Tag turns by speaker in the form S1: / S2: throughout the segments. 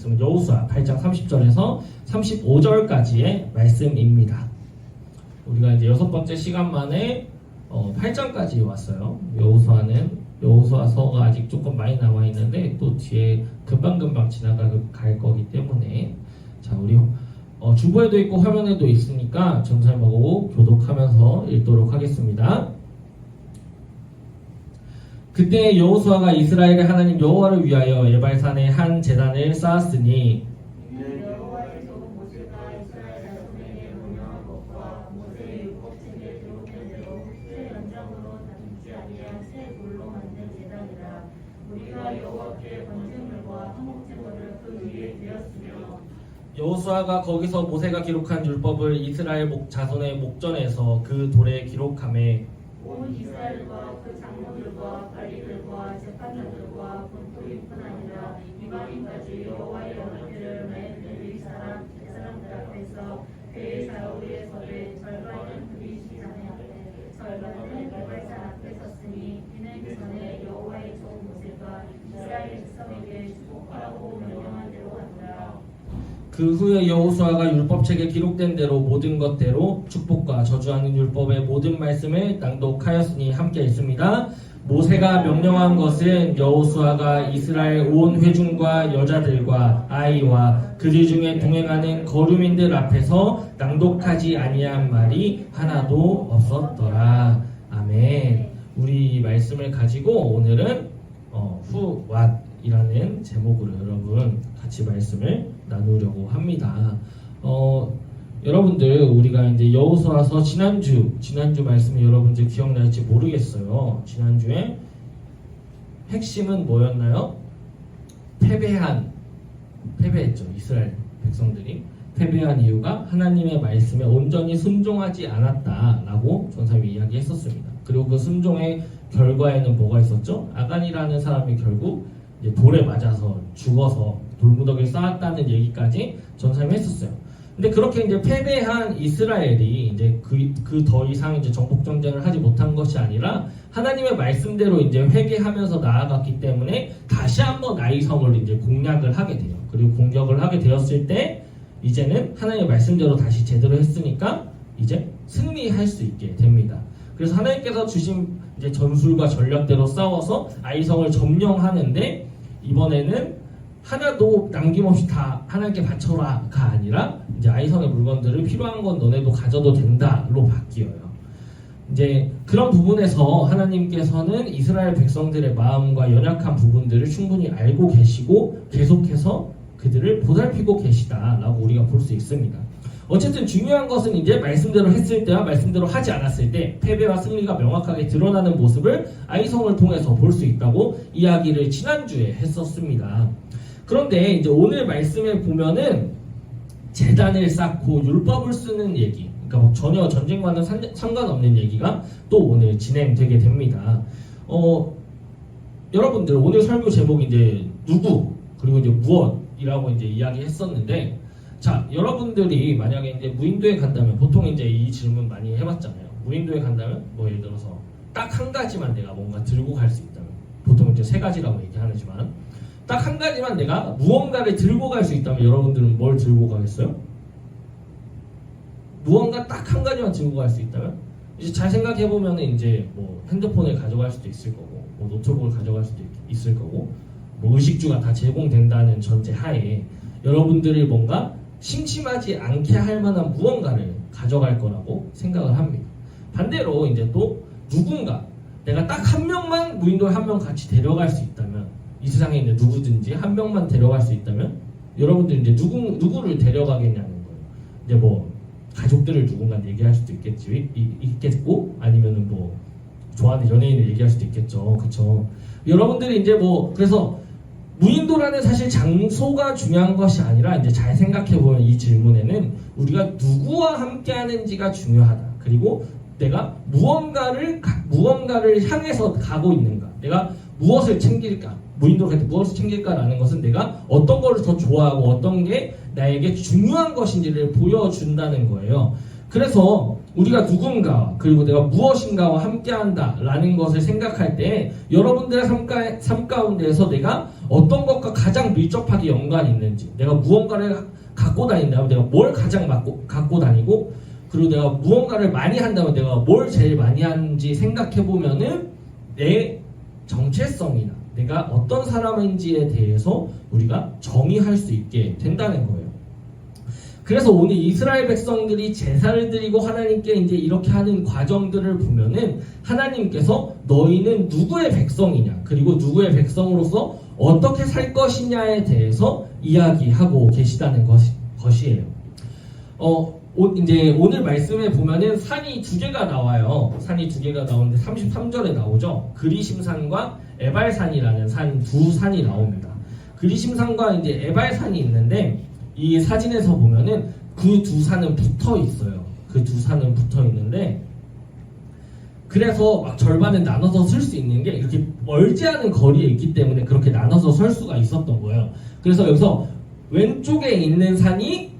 S1: 말씀은 여호수아 8장 30절에서 35절까지의 말씀입니다. 우리가 이제 여섯 번째 시간 만에 어, 8장까지 왔어요. 여호수아는 여호수아서가 아직 조금 많이 남아 있는데 또 뒤에 금방 금방 지나갈 거기 때문에 자 우리 어, 주보에도 있고 화면에도 있으니까 전설하고 교독하면서 읽도록 하겠습니다. 그때 여호수아가 이스라엘의 하나님 여호와를 위하여 에발산에 한 제단을 쌓았으니 여호수아가 거기서 모세가 기록한 율법을 이스라엘 목 자손의 목전에서 그 돌에 기록함에
S2: 온 이스라엘과 그 장로들과 관리들과 재판자들과 본토뿐 아니라 이방인까지 여호와의 맨 레위 사람 제 사람들 앞에서 그의 좌우에 서되 절반은 그리 시장의 앞에 절반은 개발산 앞에 섰으니 이는 그 전에 여호와의 종 모세가 이스라엘 백성에게 축복하라고 한다.
S1: 그 후에 여호수아가 율법책에 기록된 대로 모든 것대로 축복과 저주하는 율법의 모든 말씀을 낭독하였으니 함께 있습니다. 모세가 명령한 것은 여호수아가 이스라엘 온 회중과 여자들과 아이와 그들 중에 동행하는 거류민들 앞에서 낭독하지 아니한 말이 하나도 없었더라. 아멘. 우리 이 말씀을 가지고 오늘은 어, 후왓이라는 제목으로 여러분 같이 말씀을 나누려고 합니다. 어, 여러분들 우리가 이제 여호수아서 지난주 지난주 말씀이 여러분들 기억날지 모르겠어요. 지난주에 핵심은 뭐였나요? 패배한 패배했죠 이스라엘 백성들이 패배한 이유가 하나님의 말씀에 온전히 순종하지 않았다라고 전사님이 이야기했었습니다. 그리고 그 순종의 결과에는 뭐가 있었죠? 아간이라는 사람이 결국 돌에 맞아서 죽어서 돌무더기를 쌓았다는 얘기까지 전사님이 했었어요. 근데 그렇게 이제 패배한 이스라엘이 이제 그 그 더 이상 이제 정복 전쟁을 하지 못한 것이 아니라 하나님의 말씀대로 이제 회개하면서 나아갔기 때문에 다시 한번 아이성을 이제 공략을 하게 돼요. 그리고 공격을 하게 되었을 때 이제는 하나님의 말씀대로 다시 제대로 했으니까 이제 승리할 수 있게 됩니다. 그래서 하나님께서 주신 이제 전술과 전략대로 싸워서 아이성을 점령하는데 이번에는 하나도 남김없이 다 하나님께 바쳐라가 아니라 이제 아이성의 물건들을 필요한 건 너네도 가져도 된다로 바뀌어요. 이제 그런 부분에서 하나님께서는 이스라엘 백성들의 마음과 연약한 부분들을 충분히 알고 계시고 계속해서 그들을 보살피고 계시다라고 우리가 볼 수 있습니다. 어쨌든 중요한 것은 이제 말씀대로 했을 때와 말씀대로 하지 않았을 때 패배와 승리가 명확하게 드러나는 모습을 아이성을 통해서 볼 수 있다고 이야기를 지난주에 했었습니다. 그런데 이제 오늘 말씀에 보면은 재단을 쌓고 율법을 쓰는 얘기, 그러니까 뭐 전혀 전쟁과는 산- 상관없는 얘기가 또 오늘 진행되게 됩니다. 어, 여러분들 오늘 설교 제목이 이제 누구 그리고 이제 무엇이라고 이제 이야기했었는데 자 여러분들이 만약에 이제 무인도에 간다면 보통 이제 이 질문 많이 해봤잖아요. 무인도에 간다면 뭐 예를 들어서 딱 한 가지만 내가 뭔가 들고 갈 수 있다면 보통 이제 세 가지라고 얘기하지만 딱 한 가지만 내가 무언가를 들고 갈 수 있다면 여러분들은 뭘 들고 가겠어요? 무언가 딱 한 가지만 들고 갈 수 있다면 이제 잘 생각해 보면 이제 뭐 핸드폰을 가져갈 수도 있을 거고 뭐 노트북을 가져갈 수도 있- 있을 거고 뭐 의식주가 다 제공된다는 전제 하에 여러분들이 뭔가 심심하지 않게 할 만한 무언가를 가져갈 거라고 생각을 합니다. 반대로 이제 또 누군가 내가 딱 한 명만 무인도에 한 명 같이 데려갈 수 있다면 이 세상에 있는 누구든지 한 명만 데려갈 수 있다면 여러분들 이제 누구 누구를 데려가겠냐는 거예요. 이제 뭐 가족들을 누군가 얘기할 수도 있겠지 이- 있겠고 아니면은 뭐 좋아하는 연예인을 얘기할 수도 있겠죠. 그쵸 여러분들이 이제 뭐 그래서 무인도라는 사실 장소가 중요한 것이 아니라 이제 잘 생각해 보면 이 질문에는 우리가 누구와 함께 하는지가 중요하다. 그리고 내가 무언가를 가- 무언가를 향해서 가고 있는가. 내가 무엇을 챙길까? 무인도를 갈때 무엇을 챙길까라는 것은 내가 어떤 거를 더 좋아하고 어떤 게 나에게 중요한 것인지를 보여준다는 거예요. 그래서 우리가 누군가 그리고 내가 무엇인가와 함께한다라는 것을 생각할 때 여러분들의 삶, 가운데에서 내가 어떤 것과 가장 밀접하게 연관이 있는지 내가 무언가를 갖고 다닌다면 내가 뭘 가장 갖고, 갖고 다니고 그리고 내가 무언가를 많이 한다면 내가 뭘 제일 많이 하는지 생각해 보면은 내 정체성이나 내가 어떤 사람인지에 대해서 우리가 정의할 수 있게 된다는 거예요. 그래서 오늘 이스라엘 백성들이 제사를 드리고 하나님께 이제 이렇게 하는 과정들을 보면은 하나님께서 너희는 누구의 백성이냐 그리고 누구의 백성으로서 어떻게 살 것이냐에 대해서 이야기하고 계시다는 것이, 것이에요. 어, 오- 이제 오늘 말씀에 보면은 산이 두 개가 나와요. 산이 두 개가 나오는데 33절에 나오죠. 그리심산과 에발산이라는 산 두 산이 나옵니다. 그리심산과 이제 에발산이 있는데 이 사진에서 보면은 그 두 산은 붙어 있어요. 그 두 산은 붙어 있는데 그래서 막 절반을 나눠서 쓸 수 있는 게 이렇게 멀지 않은 거리에 있기 때문에 그렇게 나눠서 설 수가 있었던 거예요. 그래서 여기서 왼쪽에 있는 산이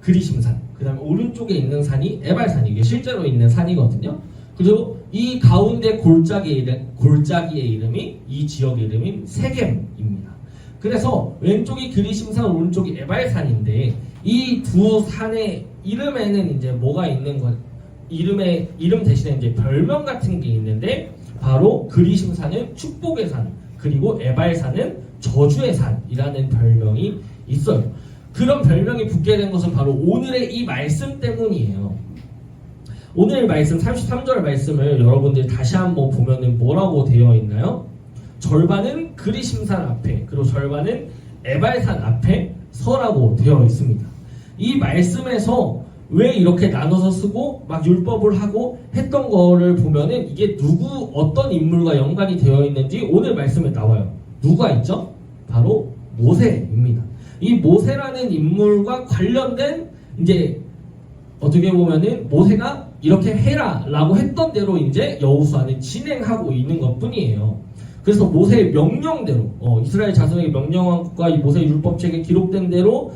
S1: 그리심산, 그 다음에 오른쪽에 있는 산이 에발산, 이게 실제로 있는 산이거든요. 그리고 이 가운데 골짜기 이름, 골짜기의 이름이 이 지역의 이름인 세겜입니다. 그래서 왼쪽이 그리심산, 오른쪽이 에발산인데 이 두 산의 이름에는 이제 뭐가 있는 것, 이름의 이름 대신에 이제 별명 같은 게 있는데 바로 그리심산은 축복의 산, 그리고 에발산은 저주의 산이라는 별명이 있어요. 그런 별명이 붙게 된 것은 바로 오늘의 이 말씀 때문이에요. 오늘 말씀 33절 말씀을 여러분들 다시 한번 보면은 뭐라고 되어 있나요? 절반은 그리심산 앞에 그리고 절반은 에발산 앞에 서라고 되어 있습니다. 이 말씀에서 왜 이렇게 나눠서 쓰고 막 율법을 하고 했던 거를 보면은 이게 누구 어떤 인물과 연관이 되어 있는지 오늘 말씀에 나와요. 누가 있죠? 바로 모세입니다. 이 모세라는 인물과 관련된 이제 어떻게 보면은 모세가 이렇게 해라라고 했던 대로 이제 여호수아는 진행하고 있는 것뿐이에요. 그래서 모세의 명령대로 어, 이스라엘 자손에게 명령과 이 모세 율법책에 기록된 대로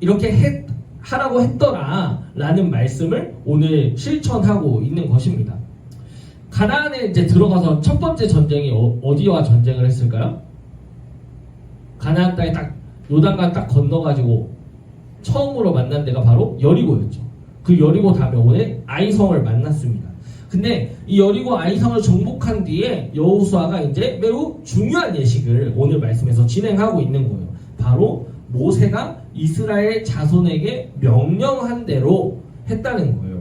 S1: 이렇게 해, 하라고 했더라라는 말씀을 오늘 실천하고 있는 것입니다. 가나안에 이제 들어가서 첫 번째 전쟁이 어, 어디와 전쟁을 했을까요? 가나안 땅에 딱 요단강 딱 건너가지고 처음으로 만난 데가 바로 여리고였죠. 그 여리고 오늘 아이성을 만났습니다. 근데 이 여리고 아이성을 정복한 뒤에 여호수아가 이제 매우 중요한 예식을 오늘 말씀에서 진행하고 있는 거예요. 바로 모세가 이스라엘 자손에게 명령한 대로 했다는 거예요.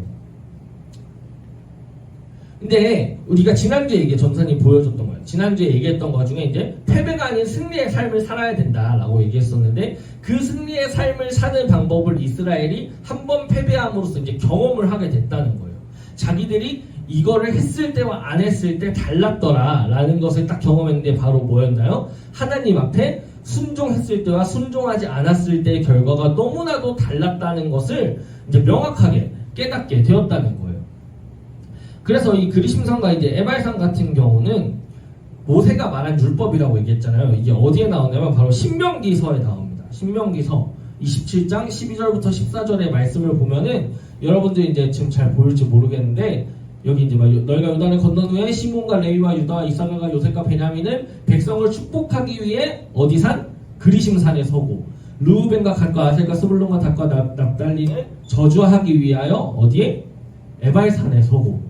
S1: 근데 우리가 지난주에 얘기 전사님 보여줬던 거예요. 지난주에 얘기했던 것 중에 이제 패배가 아닌 승리의 삶을 살아야 된다라고 얘기했었는데 그 승리의 삶을 사는 방법을 이스라엘이 한 번 패배함으로써 이제 경험을 하게 됐다는 거예요. 자기들이 이거를 했을 때와 안 했을 때 달랐더라라는 것을 딱 경험했는데 바로 뭐였나요? 하나님 앞에 순종했을 때와 순종하지 않았을 때의 결과가 너무나도 달랐다는 것을 이제 명확하게 깨닫게 되었다는 거예요. 그래서 이 그리심산과 이제 에발산 같은 경우는 모세가 말한 율법이라고 얘기했잖아요. 이게 어디에 나오냐면 바로 신명기서에 나옵니다. 신명기서 27장 12절부터 14절의 말씀을 보면은 여러분들이 이제 지금 잘 보일지 모르겠는데 여기 이제 막 너희가 요단을 건넌 후에 시몬과 레위와 유다와 이사가가 요셉과 베냐민은 백성을 축복하기 위해 어디 산? 그리심산에 서고 르우벤과 갓과 아셀과 스불론과 닷과 납- 납달리는 저주하기 위하여 어디에? 에발산에 서고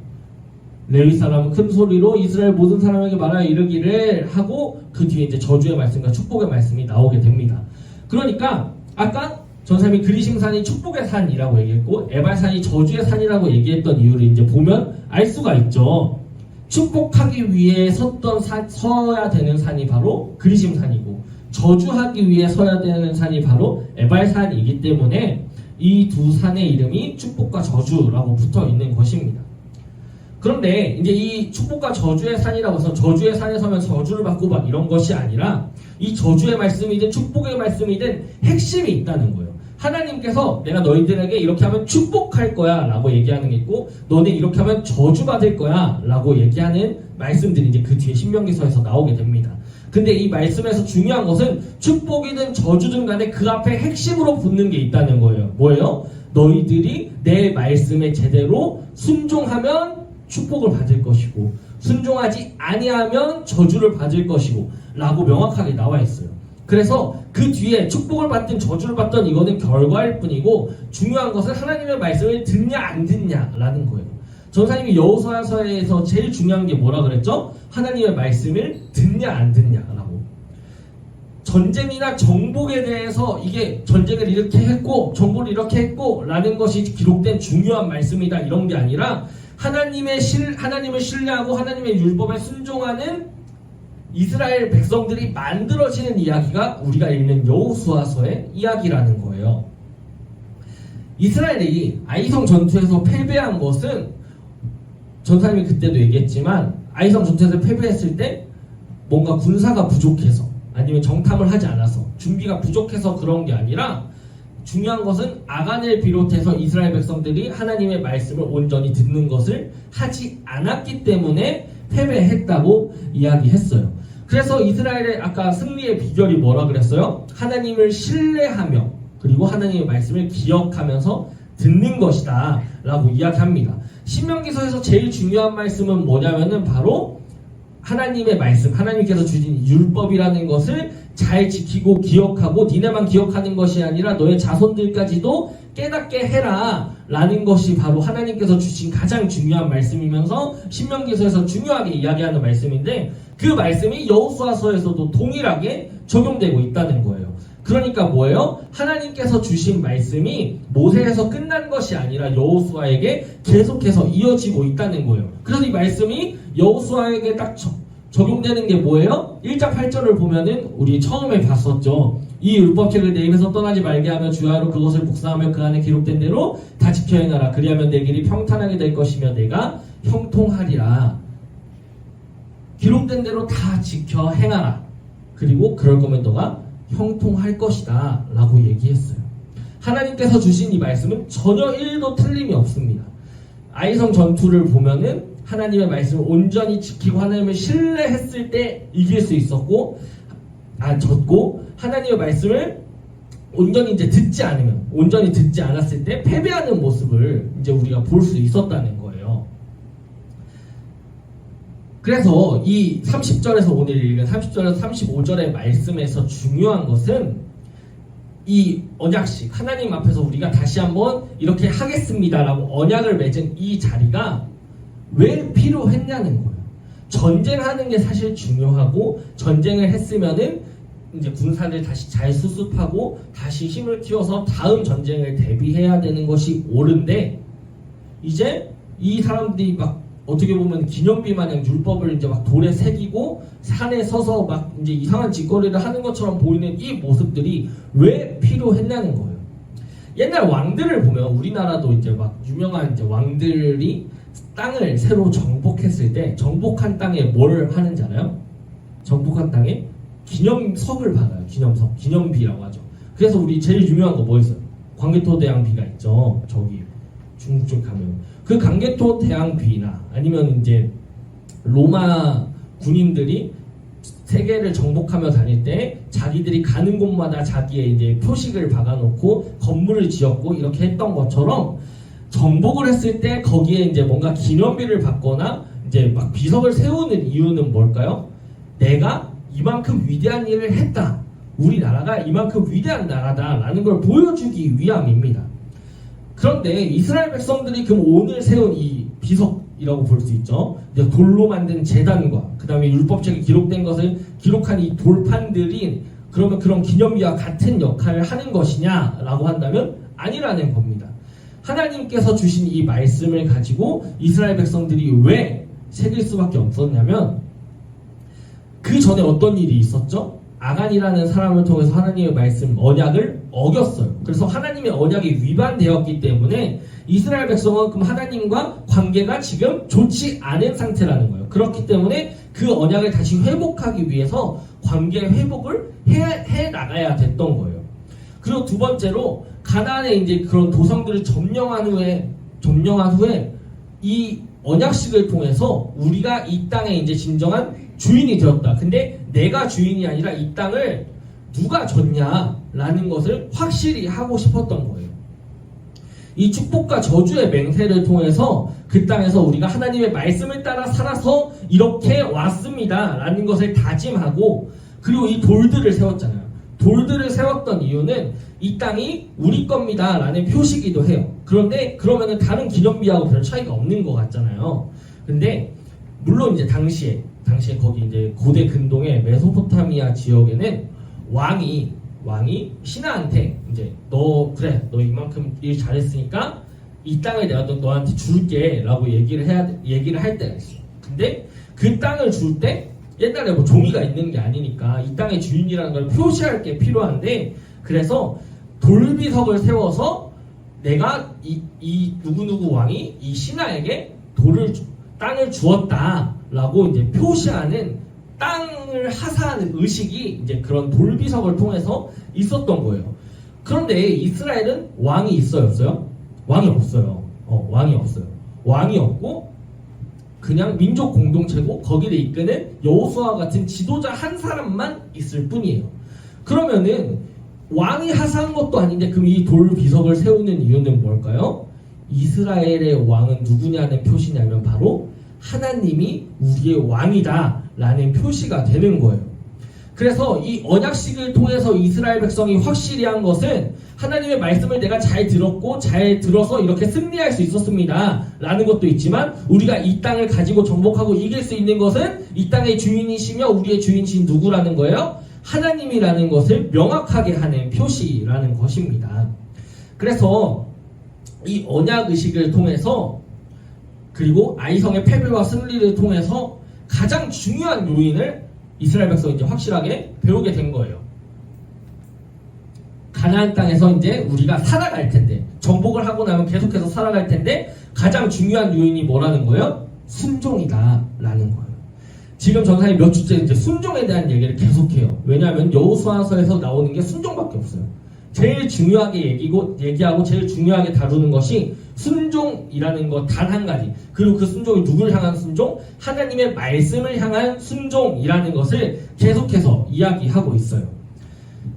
S1: 레위 사람은 큰 소리로 이스라엘 모든 사람에게 말하여 이르기를 하고 그 뒤에 이제 저주의 말씀과 축복의 말씀이 나오게 됩니다. 그러니까 아까 전사님이 그리심산이 축복의 산이라고 얘기했고 에발산이 저주의 산이라고 얘기했던 이유를 이제 보면 알 수가 있죠. 축복하기 위해 섰던 사- 서야 되는 산이 바로 그리심산이고 저주하기 위해 서야 되는 산이 바로 에발산이기 때문에 이 두 산의 이름이 축복과 저주라고 붙어 있는 것입니다. 그런데 이제 이 축복과 저주의 산이라고 해서 저주의 산에 서면 저주를 받고 막 이런 것이 아니라 이 저주의 말씀이든 축복의 말씀이든 핵심이 있다는 거예요. 하나님께서 내가 너희들에게 이렇게 하면 축복할 거야 라고 얘기하는 게 있고 너네 이렇게 하면 저주받을 거야 라고 얘기하는 말씀들이 이제 그 뒤에 신명기서에서 나오게 됩니다. 근데 이 말씀에서 중요한 것은 축복이든 저주든 간에 그 앞에 핵심으로 붙는 게 있다는 거예요. 뭐예요? 너희들이 내 말씀에 제대로 순종하면 축복을 받을 것이고 순종하지 아니하면 저주를 받을 것이고 라고 명확하게 나와 있어요. 그래서 그 뒤에 축복을 받든 저주를 받든 이거는 결과일 뿐이고 중요한 것은 하나님의 말씀을 듣냐 안 듣냐라는 거예요. 전사님이 여호수아서에서 제일 중요한 게 뭐라 그랬죠? 하나님의 말씀을 듣냐 안 듣냐라고. 전쟁이나 정복에 대해서 이게 전쟁을 이렇게 했고 정복을 이렇게 했고 라는 것이 기록된 중요한 말씀이다 이런 게 아니라 하나님의 실 하나님을 신뢰하고 하나님의 율법에 순종하는 이스라엘 백성들이 만들어지는 이야기가 우리가 읽는 여호수아서의 이야기라는 거예요. 이스라엘이 아이성 전투에서 패배한 것은 전사님이 그때도 얘기했지만 아이성 전투에서 패배했을 때 뭔가 군사가 부족해서 아니면 정탐을 하지 않아서 준비가 부족해서 그런 게 아니라 중요한 것은 아간을 비롯해서 이스라엘 백성들이 하나님의 말씀을 온전히 듣는 것을 하지 않았기 때문에 패배했다고 이야기했어요. 그래서 이스라엘의 아까 승리의 비결이 뭐라 그랬어요? 하나님을 신뢰하며 그리고 하나님의 말씀을 기억하면서 듣는 것이다 라고 이야기합니다. 신명기서에서 제일 중요한 말씀은 뭐냐면은 바로 하나님의 말씀, 하나님께서 주신 율법이라는 것을 잘 지키고 기억하고 니네만 기억하는 것이 아니라 너의 자손들까지도 깨닫게 해라 라는 것이 바로 하나님께서 주신 가장 중요한 말씀이면서 신명기서에서 중요하게 이야기하는 말씀인데 그 말씀이 여호수아서에서도 동일하게 적용되고 있다는 거예요. 그러니까 뭐예요? 하나님께서 주신 말씀이 모세에서 끝난 것이 아니라 여호수아에게 계속해서 이어지고 있다는 거예요. 그래서 이 말씀이 여호수아에게 딱 적- 적용되는 게 뭐예요? 1장 8절을 보면은 우리 처음에 봤었죠. 이 율법책을 내 입에서 떠나지 말게 하며 주야로 그것을 묵상하며 그 안에 기록된 대로 다 지켜 행하라. 그리하면 내 길이 평탄하게 될 것이며 내가 형통하리라. 기록된 대로 다 지켜 행하라. 그리고 그럴 거면 너가 형통할 것이다. 라고 얘기했어요. 하나님께서 주신 이 말씀은 전혀 1도 틀림이 없습니다. 아이성 전투를 보면은 하나님의 말씀을 온전히 지키고 하나님을 신뢰했을 때 이길 수 있었고, 아, 졌고, 하나님의 말씀을 온전히 이제 듣지 않으면, 온전히 듣지 않았을 때 패배하는 모습을 이제 우리가 볼 수 있었다는 거예요. 그래서 이 30절에서 오늘 읽은 30절에서 35절의 말씀에서 중요한 것은 이 언약식 하나님 앞에서 우리가 다시 한번 이렇게 하겠습니다라고 언약을 맺은 이 자리가 왜 필요했냐는 거예요. 전쟁하는 게 사실 중요하고 전쟁을 했으면은 이제 군사를 다시 잘 수습하고 다시 힘을 키워서 다음 전쟁을 대비해야 되는 것이 옳은데 이제 이 사람들이 막 어떻게 보면 기념비 마냥 율법을 이제 막 돌에 새기고 산에 서서 막 이제 이상한 짓거리를 하는 것처럼 보이는 이 모습들이 왜 필요했냐는 거예요. 옛날 왕들을 보면 우리나라도 이제 막 유명한 이제 왕들이 땅을 새로 정복했을 때 정복한 땅에 뭘 하는지 알아요? 정복한 땅에 기념석을 받아요. 기념석, 기념비라고 하죠. 그래서 우리 제일 유명한 거 뭐 있어요? 광개토 대왕비가 있죠. 저기 중국 쪽 가면 그 강개토 대왕비나 아니면 이제 로마 군인들이 세계를 정복하며 다닐 때 자기들이 가는 곳마다 자기의 이제 표식을 박아놓고 건물을 지었고 이렇게 했던 것처럼 정복을 했을 때 거기에 이제 뭔가 기념비를 받거나 이제 막 비석을 세우는 이유는 뭘까요? 내가 이만큼 위대한 일을 했다. 우리나라가 이만큼 위대한 나라다라는 걸 보여주기 위함입니다. 그런데 이스라엘 백성들이 그럼 오늘 세운 이 비석이라고 볼 수 있죠. 돌로 만든 재단과 그 다음에 율법책에 기록된 것을 기록한 이 돌판들이 그러면 그런 기념비와 같은 역할을 하는 것이냐라고 한다면 아니라는 겁니다. 하나님께서 주신 이 말씀을 가지고 이스라엘 백성들이 왜 새길 수밖에 없었냐면 그 전에 어떤 일이 있었죠? 아간이라는 사람을 통해서 하나님의 말씀 언약을 어겼어요. 그래서 하나님의 언약이 위반되었기 때문에 이스라엘 백성은 그럼 하나님과 관계가 지금 좋지 않은 상태라는 거예요. 그렇기 때문에 그 언약을 다시 회복하기 위해서 관계 회복을 해, 해 나가야 됐던 거예요. 그리고 두 번째로 가나안에 이제 그런 도성들을 점령한 후에 점령한 후에 이 언약식을 통해서 우리가 이 땅에 이제 진정한 주인이 되었다. 근데 내가 주인이 아니라 이 땅을 누가 줬냐라는 것을 확실히 하고 싶었던 거예요. 이 축복과 저주의 맹세를 통해서 그 땅에서 우리가 하나님의 말씀을 따라 살아서 이렇게 왔습니다. 라는 것을 다짐하고 그리고 이 돌들을 세웠잖아요. 돌들을 세웠던 이유는 이 땅이 우리 겁니다. 라는 표시기도 해요. 그런데 그러면은 다른 기념비하고 별 차이가 없는 것 같잖아요. 근데 물론 이제 당시에 당시에 거기 이제 고대 근동의 메소포타미아 지역에는 왕이 왕이 신하한테 이제 너 그래 너 이만큼 일 잘했으니까 이 땅을 내가 너, 너한테 줄게라고 얘기를 해야 돼- 얘기를 할 때가 있어. 근데 그 땅을 줄 때 옛날에 뭐 종이가 있는 게 아니니까 이 땅의 주인이라는 걸 표시할 게 필요한데 그래서 돌비석을 세워서 내가 이, 이 누구누구 왕이 이 신하에게 돌을 주- 땅을 주었다라고 이제 표시하는 땅을 하사하는 의식이 이제 그런 돌비석을 통해서 있었던 거예요. 그런데 이스라엘은 왕이 있어요, 없어요? 왕이 없어요. 어, 왕이 없어요. 왕이 없고 그냥 민족 공동체고 거기를 이끄는 여호수아 같은 지도자 한 사람만 있을 뿐이에요. 그러면은 왕이 하사한 것도 아닌데 그럼 이 돌 비석을 세우는 이유는 뭘까요? 이스라엘의 왕은 누구냐는 표시냐면 바로 하나님이 우리의 왕이다라는 표시가 되는 거예요. 그래서 이 언약식을 통해서 이스라엘 백성이 확실히 한 것은 하나님의 말씀을 내가 잘 들었고 잘 들어서 이렇게 승리할 수 있었습니다. 라는 것도 있지만 우리가 이 땅을 가지고 정복하고 이길 수 있는 것은 이 땅의 주인이시며 우리의 주인이신 누구라는 거예요? 하나님이라는 것을 명확하게 하는 표시라는 것입니다. 그래서 이 언약 의식을 통해서 그리고 아이성의 패배와 승리를 통해서 가장 중요한 요인을 이스라엘 백성이 이제 확실하게 배우게 된 거예요. 가나안 땅에서 이제 우리가 살아갈 텐데 정복을 하고 나면 계속해서 살아갈 텐데 가장 중요한 요인이 뭐라는 거예요? 순종이다라는 거예요. 지금 전사님 몇 주째 이제 순종에 대한 얘기를 계속해요. 왜냐하면 여호수아서에서 나오는 게 순종밖에 없어요. 제일 중요하게 얘기고 얘기하고 제일 중요하게 다루는 것이 순종이라는 것 단 한 가지. 그리고 그 순종이 누구를 향한 순종? 하나님의 말씀을 향한 순종이라는 것을 계속해서 이야기하고 있어요.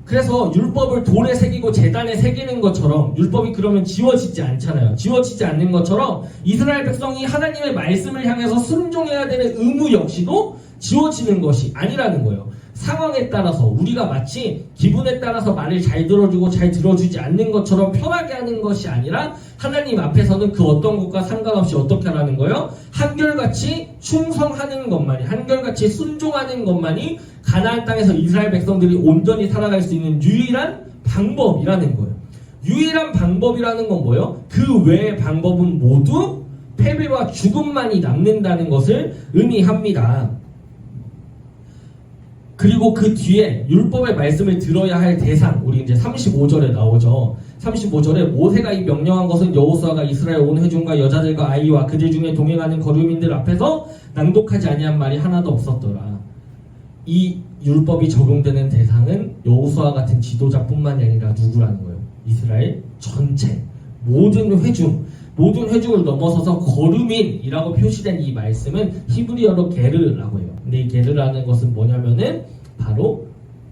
S1: 그래서 율법을 돌에 새기고 재단에 새기는 것처럼 율법이 그러면 지워지지 않잖아요. 지워지지 않는 것처럼 이스라엘 백성이 하나님의 말씀을 향해서 순종해야 되는 의무 역시도 지워지는 것이 아니라는 거예요. 상황에 따라서 우리가 마치 기분에 따라서 말을 잘 들어주고 잘 들어주지 않는 것처럼 편하게 하는 것이 아니라 하나님 앞에서는 그 어떤 것과 상관없이 어떻게 하라는 거예요? 한결같이 충성하는 것만이 한결같이 순종하는 것만이 가나안 땅에서 이스라엘 백성들이 온전히 살아갈 수 있는 유일한 방법이라는 거예요. 유일한 방법이라는 건 뭐예요? 그 외의 방법은 모두 패배와 죽음만이 남는다는 것을 의미합니다. 그리고 그 뒤에 율법의 말씀을 들어야 할 대상, 우리 이제 35절에 나오죠. 35절에 모세가 이 명령한 것은 여호수아가 이스라엘 온 회중과 여자들과 아이와 그들 중에 동행하는 거류민들 앞에서 낭독하지 아니한 말이 하나도 없었더라. 이 율법이 적용되는 대상은 여호수아 같은 지도자뿐만이 아니라 누구라는 거예요? 이스라엘 전체 모든 회중 모든 회중을 넘어서서 거류민이라고 표시된 이 말씀은 히브리어로 게르라고 해요. 근데 이 게르라는 것은 뭐냐면은 바로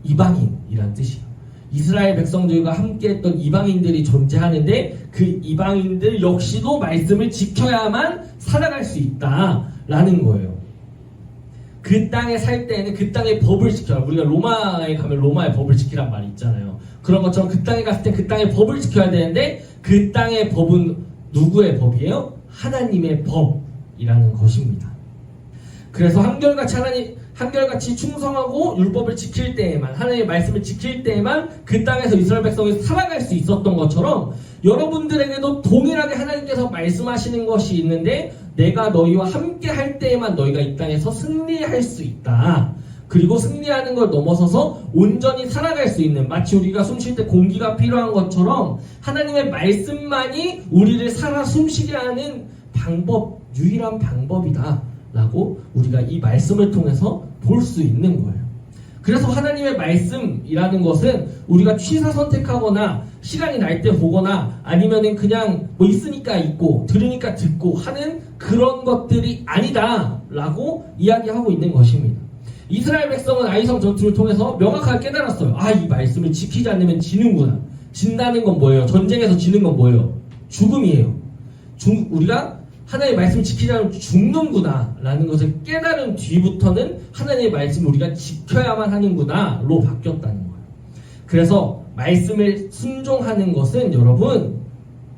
S1: 이방인이란 뜻이에요. 이스라엘 백성들과 함께했던 이방인들이 존재하는데 그 이방인들 역시도 말씀을 지켜야만 살아갈 수 있다라는 거예요. 그 땅에 살 때에는 그 땅의 법을 지켜라. 우리가 로마에 가면 로마의 법을 지키란 말이 있잖아요. 그런 것처럼 그 땅에 갔을 때 그 땅의 법을 지켜야 되는데 그 땅의 법은 누구의 법이에요? 하나님의 법이라는 것입니다. 그래서 한결같이 하나님 한결같이 충성하고 율법을 지킬 때에만 하나님의 말씀을 지킬 때에만 그 땅에서 이스라엘 백성이 살아갈 수 있었던 것처럼 여러분들에게도 동일하게 하나님께서 말씀하시는 것이 있는데 내가 너희와 함께 할 때에만 너희가 이 땅에서 승리할 수 있다. 그리고 승리하는 걸 넘어서서 온전히 살아갈 수 있는 마치 우리가 숨 쉴 때 공기가 필요한 것처럼 하나님의 말씀만이 우리를 살아 숨쉬게 하는 방법 유일한 방법이다라고 우리가 이 말씀을 통해서 볼 수 있는 거예요. 그래서 하나님의 말씀이라는 것은 우리가 취사 선택하거나 시간이 날 때 보거나 아니면은 그냥 뭐 있으니까 있고 들으니까 듣고 하는 그런 것들이 아니다라고 이야기하고 있는 것입니다. 이스라엘 백성은 아이성 전투를 통해서 명확하게 깨달았어요. 아, 이 말씀을 지키지 않으면 지는구나. 진다는 건 뭐예요? 전쟁에서 지는 건 뭐예요? 죽음이에요. 죽- 우리가 하나님의 말씀을 지키지 않으면 죽는구나 라는 것을 깨달은 뒤부터는 하나님의 말씀을 우리가 지켜야만 하는구나 로 바뀌었다는 거예요. 그래서 말씀을 순종하는 것은 여러분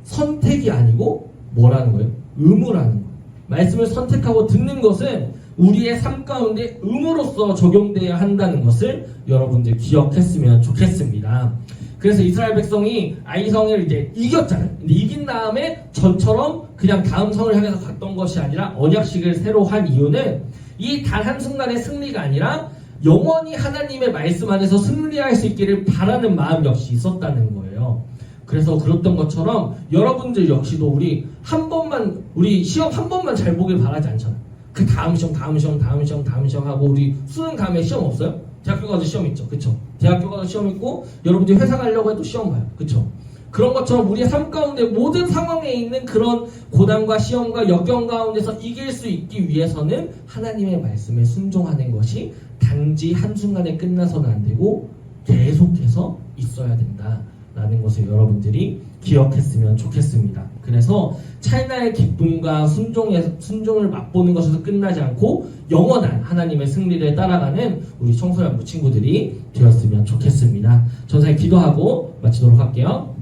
S1: 선택이 아니고 뭐라는 거예요? 의무라는 거예요. 말씀을 선택하고 듣는 것은 우리의 삶 가운데 의무로서 적용돼야 한다는 것을 여러분들 기억했으면 좋겠습니다. 그래서 이스라엘 백성이 아이성을 이제 이겼잖아요. 근데 이긴 다음에 전처럼 그냥 다음 성을 향해서 갔던 것이 아니라 언약식을 새로 한 이유는 이 단 한순간의 승리가 아니라 영원히 하나님의 말씀 안에서 승리할 수 있기를 바라는 마음 역시 있었다는 거예요. 그래서 그랬던 것처럼 여러분들 역시도 우리 한 번만 우리 시험 한 번만 잘 보길 바라지 않잖아요. 그 다음 시험, 다음 시험, 다음 시험, 다음 시험 하고 우리 수능 다음에 시험 없어요? 대학교 가도 시험 있죠, 그쵸? 대학교 가도 시험 있고 여러분들이 회사 가려고 해도 시험 봐요, 그쵸? 그런 것처럼 우리의 삶 가운데 모든 상황에 있는 그런 고난과 시험과 역경 가운데서 이길 수 있기 위해서는 하나님의 말씀에 순종하는 것이 단지 한순간에 끝나서는 안 되고 계속해서 있어야 된다라는 것을 여러분들이 기억했으면 좋겠습니다. 그래서 찰나의 기쁨과 순종에, 순종을 맛보는 것에서 끝나지 않고 영원한 하나님의 승리를 따라가는 우리 청소년부 친구들이 되었으면 좋겠습니다. 전사에 기도하고 마치도록 할게요.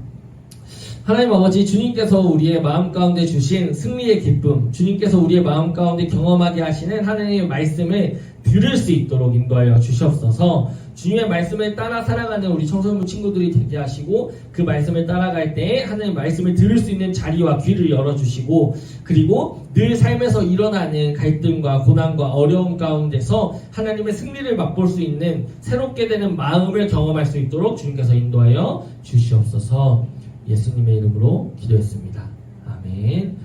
S1: 하나님 아버지 주님께서 우리의 마음 가운데 주신 승리의 기쁨 주님께서 우리의 마음 가운데 경험하게 하시는 하나님의 말씀을 들을 수 있도록 인도하여 주시옵소서 주님의 말씀을 따라 살아가는 우리 청소년부 친구들이 되게 하시고 그 말씀을 따라갈 때 하나님의 말씀을 들을 수 있는 자리와 귀를 열어주시고 그리고 늘 삶에서 일어나는 갈등과 고난과 어려움 가운데서 하나님의 승리를 맛볼 수 있는 새롭게 되는 마음을 경험할 수 있도록 주님께서 인도하여 주시옵소서 예수님의 이름으로 기도했습니다. 아멘.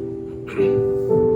S1: Thank.